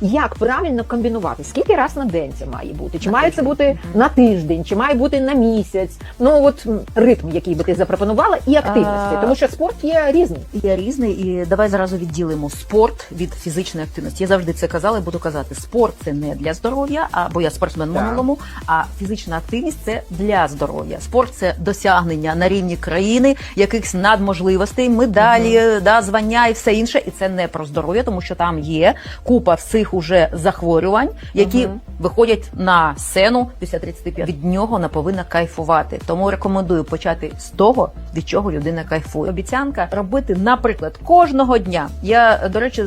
Як правильно комбінувати? Скільки раз на день це має бути? Чи має це бути на тиждень, чи має бути на місяць? Ну от ритм, який би ти запропонувала, і активності, тому що спорт є різний. Є різний, і давай зразу відділимо спорт від фізичної активності. Я завжди це казала і буду казати. Спорт це не для здоров'я, а бо я спортсмен минулому. А фізична активність це для здоров'я. Спорт це досягнення на рівні країни, якихось надможливостей, медалі, да, звання і все інше. І це не про здоров'я, тому що там є купа всіх уже захворювань, які угу. виходять на сцену після 35. Від нього вона повинна кайфувати. Тому рекомендую почати з того, від чого людина кайфує. Обіцянка робити, наприклад, кожного дня. Я до речі.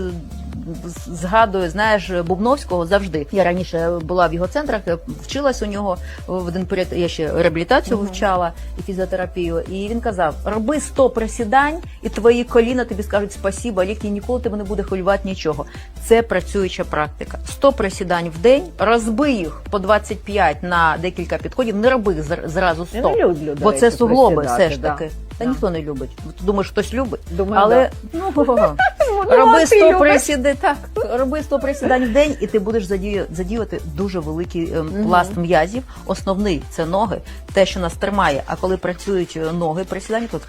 Згадую, знаєш, Бубновського завжди. Я раніше була в його центрах, вчилась у нього в один період. Я ще реабілітацію Мгм. вивчала і фізіотерапію. І він казав: роби 100 присідань, і твої коліна тобі скажуть спасіба, лікті ніколи тебе не буде хвилювати нічого. Це працююча практика. 100 присідань в день, розбий їх по 25 на декілька підходів. Не роби їх зразу 100. Я не люблю, бо це суглоби, все ж да. таки. Та ніхто не любить. Ти думаєш, хтось любить, Думаю, але ну Ну, роби ти 100 любиш. присіди, так роби 100 присідань в день, і ти будеш задію- задіювати дуже великий ем, пласт м'язів. Основний це ноги, те, що нас тримає. А коли працюють е, ноги присідання, то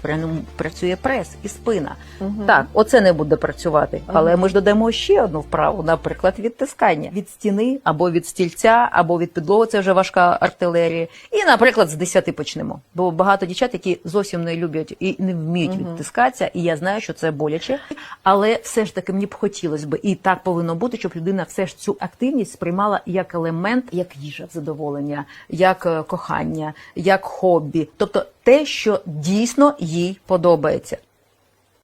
працює прес і спина. Так, оце не буде працювати. Але ми ж додамо ще одну вправу, наприклад, відтискання від стіни або від стільця, або від підлоги. Це вже важка артилерія. І, наприклад, з 10 почнемо. Бо багато дівчат, які зовсім не люблять і не вміють відтискатися, і я знаю, що це боляче. Але все ж таки мені б хотілося б, і так повинно бути, щоб людина все ж цю активність сприймала як елемент, як їжа, задоволення, як е, кохання, як хобі, тобто те, що дійсно їй подобається.